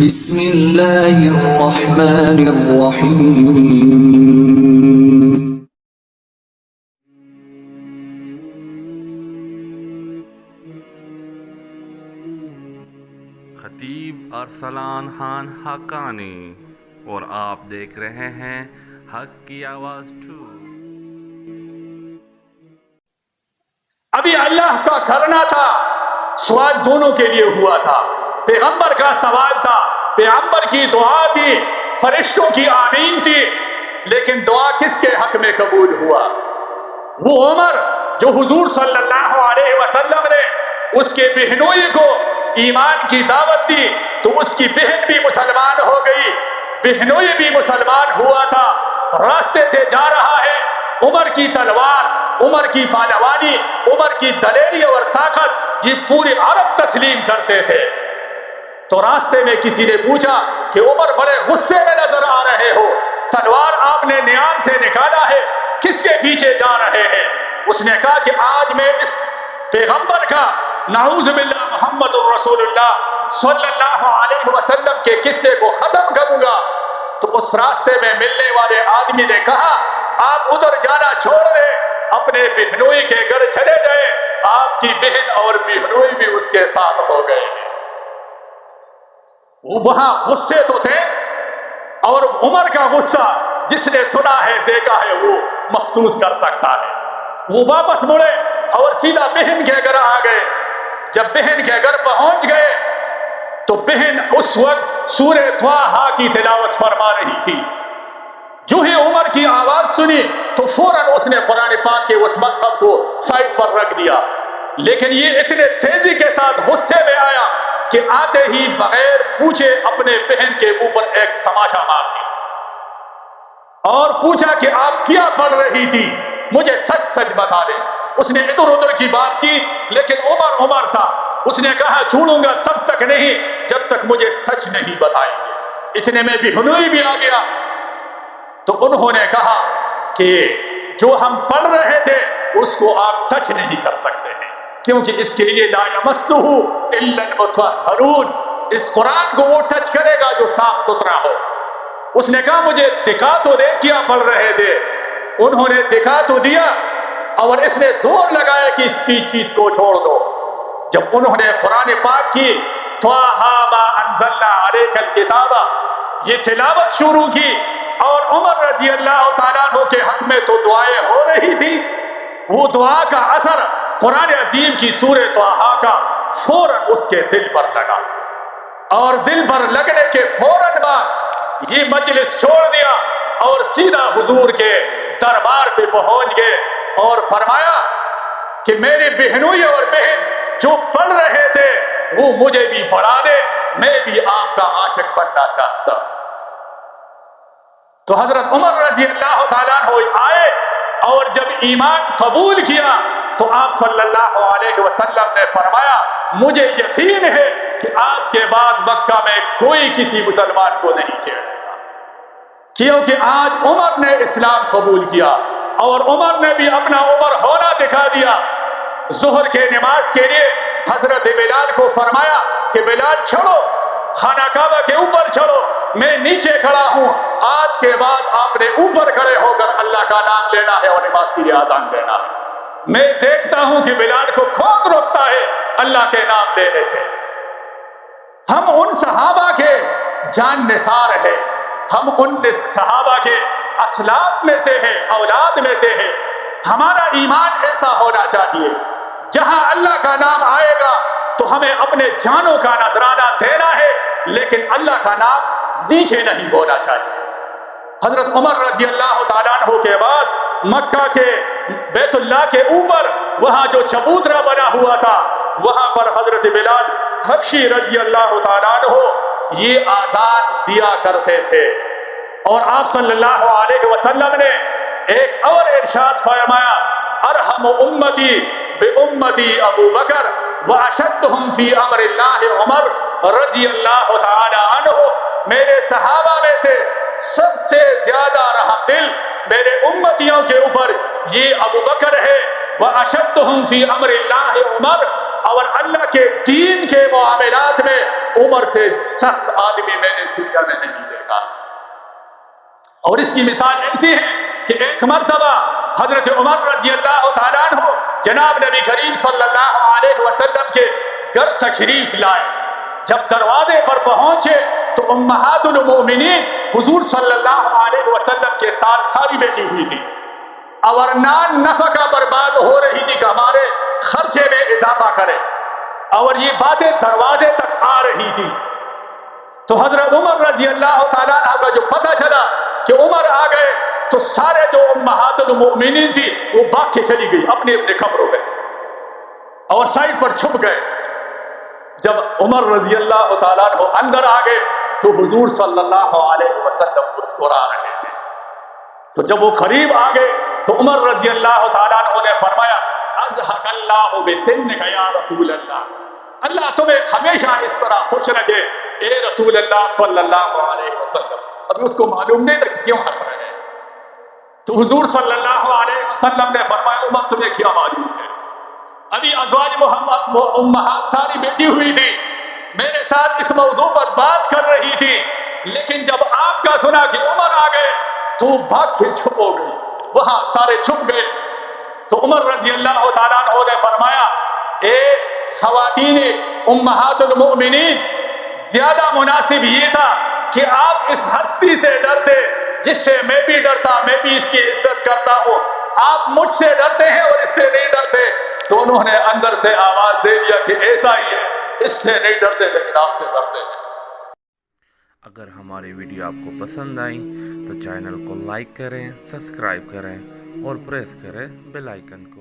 بسم الله الرحمن الرحيم۔ خطیب ارسلان خان حقانی اور آپ دیکھ رہے ہیں حق کی آواز ٹو ابھی اللہ کا کرنا تھا سوال دونوں کے لیے ہوا تھا۔ پیغمبر کا سوال تھا، پیغمبر کی دعا تھی، فرشتوں کی آمین تھی، لیکن دعا کس کے حق میں قبول ہوا؟ وہ عمر جو حضور صلی اللہ علیہ وسلم نے اس کے بہنوئی کو ایمان کی دعوت دی، تو اس کی بہن بھی مسلمان ہو گئی۔ بہنوئی بھی مسلمان ہوا تھا، راستے سے جا رہا ہے۔ عمر کی تلوار، عمر کی پانوانی، عمر کی دلیری اور طاقت، یہ پورے عرب تسلیم کرتے تھے۔ تو راستے میں کسی نے پوچھا کہ عمر بڑے غصے میں نظر آ رہے ہو۔ تلوار آپ نے نیام سے نکالا ہے، کس کے پیچھے جا رہے ہیں؟ اس نے کہا کہ آج میں اس پیغمبر کا نعوذ باللہ محمد الرسول اللہ صلی اللہ علیہ وسلم کے قصے کو ختم کروں گا۔ تو اس راستے میں ملنے والے آدمی نے کہا، آپ ادھر جانا چھوڑ دیں، اپنے بہنوئی کے گھر چلے گئے آپ کی بہن اور بہنوئی بھی اس کے ساتھ ہو گئے۔ وہاں غصے تو تھے اور عمر کا غصہ جس نے سنا ہے، دیکھا ہے، وہ محسوس کر سکتا ہے۔ وہ واپس مڑے اور سیدھا بہن کے گھر آ گئے۔ جب بہن کے گھر پہنچ گئے تو بہن اس وقت سورہ تواہا کی تلاوت فرما رہی تھی۔ جو ہی عمر کی آواز سنی تو فوراً اس نے قرآن پاک کے اس مذہب کو سائڈ پر رکھ دیا۔ لیکن یہ اتنے تیزی کے ساتھ غصے میں آیا کہ آتے ہی بغیر پوچھے اپنے بہن کے اوپر ایک تماشا مار دی۔ اور پوچھا کہ آپ کیا پڑھ رہی تھی، مجھے سچ سچ بتا دیں اس نے ادھر ادھر کی بات کی، لیکن عمر عمر تھا۔ اس نے کہا، چھوڑوں گا تب تک نہیں، جب تک مجھے سچ نہیں بتائیں گے۔ اتنے میں بھی ہنوئی بھی آ گیا۔ تو انہوں نے کہا کہ جو ہم پڑھ رہے تھے، اس کو آپ ٹچ نہیں کر سکتے ہیں۔ کیونکہ اس کے لیے لا یمسہ المطہرون۔ اس قرآن کو وہ ٹچ کرے گا جو صاف ستھرا ہو۔ اس نے کہا، مجھے دکھا تو دے کیا پڑھ رہے تھے۔ انہوں نے دکھا تو دیا، اور اس نے زور لگایا کہ اس کی چیز کو چھوڑ دو۔ جب انہوں نے قرآن پاک کی تواہا ما انزلنا علیک الکتابہ یہ تلاوت شروع کی، اور عمر رضی اللہ تعالیٰ عنہ کے حق میں تو دعائیں ہو رہی تھی، وہ دعا کا اثر قرآن عظیم کی سور توحا کا فوراً اس کے دل پر لگا۔ اور دل پر لگنے کے فوراً بعد یہ مجلس چھوڑ دیا اور سیدھا حضور کے دربار پہ پہنچ گئے اور فرمایا کہ میری بہنوئی اور بہن جو پڑھ رہے تھے، وہ مجھے بھی پڑھا دے، میں بھی آپ کا عاشق بننا چاہتا۔ ہوں تو حضرت عمر رضی اللہ تعالیٰ آئے اور جب ایمان قبول کیا تو آپ صلی اللہ علیہ وسلم نے فرمایا، مجھے یقین ہے کہ آج کے بعد مکہ میں کوئی کسی مسلمان کو نہیں چھیڑے گا۔ کیونکہ آج عمر نے اسلام قبول کیا اور عمر نے بھی اپنا عمر ہونا دکھا دیا۔ ظہر کے نماز کے لیے حضرت بلال کو فرمایا کہ بلال چھڑو خانہ کعبہ کے اوپر چڑھو، میں نیچے کھڑا ہوں۔ آج کے بعد آپ نے اوپر کھڑے ہو کر اللہ کا نام لینا ہے اور نماز کے لیے آزان دینا ہے۔ میں دیکھتا ہوں کہ بلال کو کون روکتا ہے اللہ کے نام لینے سے۔ ہم ان صحابہ کے جان نثار ہیں۔ ہم ان صحابہ کے اسلام میں سے ہیں، اولاد میں سے ہیں۔ ہمارا ایمان ایسا ہونا چاہیے۔ جہاں اللہ کا نام آئے گا تو ہمیں اپنے جانوں کا نذرانہ دینا ہے، لیکن اللہ کا نام نیچے نہیں ہونا چاہیے۔ حضرت عمر رضی اللہ تعالیٰ عنہ کے بعد مکہ کے بیت اللہ کے اوپر وہاں جو چبوترا بنا ہوا تھا، وہاں پر حضرت بلال حفشی رضی اللہ تعالیٰ عنہ یہ آزاد دیا کرتے تھے۔ اور آپ صلی اللہ علیہ وسلم نے ایک اور ارشاد فرمایا، ارحم امتی بے امتی ابو بکر واشدہم فی امر اللہ عمر رضی اللہ تعالی عنہ۔ میرے صحابہ میں سے سب سے زیادہ رحم دل میرے امتیوں کے اوپر یہ ابو بکر ہے۔ وہ واشدہم فی امر اللہ عمر۔ اور اللہ کے دین کے معاملات میں عمر سے سخت آدمی میں نے دنیا میں نہیں دیکھا۔ اور اس کی مثال ایسی ہے کہ ایک مرتبہ حضرت عمر رضی اللہ تعالیٰ عنہ جناب نبی کریم صلی اللہ علیہ وسلم کے گھر تشریف لائے۔ جب دروازے پر پہنچے تو امہات المؤمنین حضور صلی اللہ علیہ وسلم کے ساتھ ساری بیٹھی ہوئی تھی۔ اور نان نفقہ برباد ہو رہی تھی کہ ہمارے خرچے میں اضافہ کرے۔ اور یہ باتیں دروازے تک آ رہی تھی۔ تو حضرت عمر رضی اللہ تعالیٰ عنہ کا جو پتہ چلا کہ عمر آ گئے، تو سارے جو امہات المؤمنین تھی، وہ بھاگ کے چلی گئی اپنے اپنے کمروں میں۔ اور سائڈ پر چھپ گئے۔ جب عمر رضی اللہ تعالیٰ عنہ اندر آ گئے، تو حضور صلی اللہ علیہ وسلم مسکرا رہے تھے۔ تو جب وہ قریب آ گئے تو عمر رضی اللہ تعالیٰ نے فرمایا ازحق اللہ بسنک یا رسول اللہ. اللہ تمہیں ہمیشہ اس طرح خوش رکھے، اے رسول اللہ صلی اللہ علیہ وسلم. ابھی اس کو معلوم نہیں تھا کیوں ہنس رہے ہیں۔ تو حضور صلی اللہ علیہ وسلم نے فرمایا، عمر تمہیں کیا معلوم ہے؟ ابھی ازواج محمد وہ امہات ساری بیٹھی ہوئی تھی، میرے ساتھ اس موضوع پر بات کر رہی تھی، لیکن جب آپ کا سنا کہ عمر آ گئے، تو بھاگ کے چھپ ہو گئی۔ وہاں سارے چھپ گئے۔ تو عمر رضی اللہ تعالیٰ عنہ نے فرمایا، اے خواتین امہات المؤمنین، زیادہ مناسب یہ تھا کہ آپ اس ہستی سے ڈرتے، جس سے میں بھی ڈرتا، میں بھی اس کی عزت کرتا ہوں۔ آپ مجھ سے ڈرتے ہیں اور اس سے نہیں ڈرتے۔ تو انہوں نے اندر سے آواز دے دیا کہ ایسا ہی ہے، اس سے نہیں ڈرتے لیکن آپ سے ڈرتے ہیں۔ اگر ہماری ویڈیو آپ کو پسند آئیں تو چینل کو لائک کریں، سبسکرائب کریں اور پریس کریں بیل آئیکن کو۔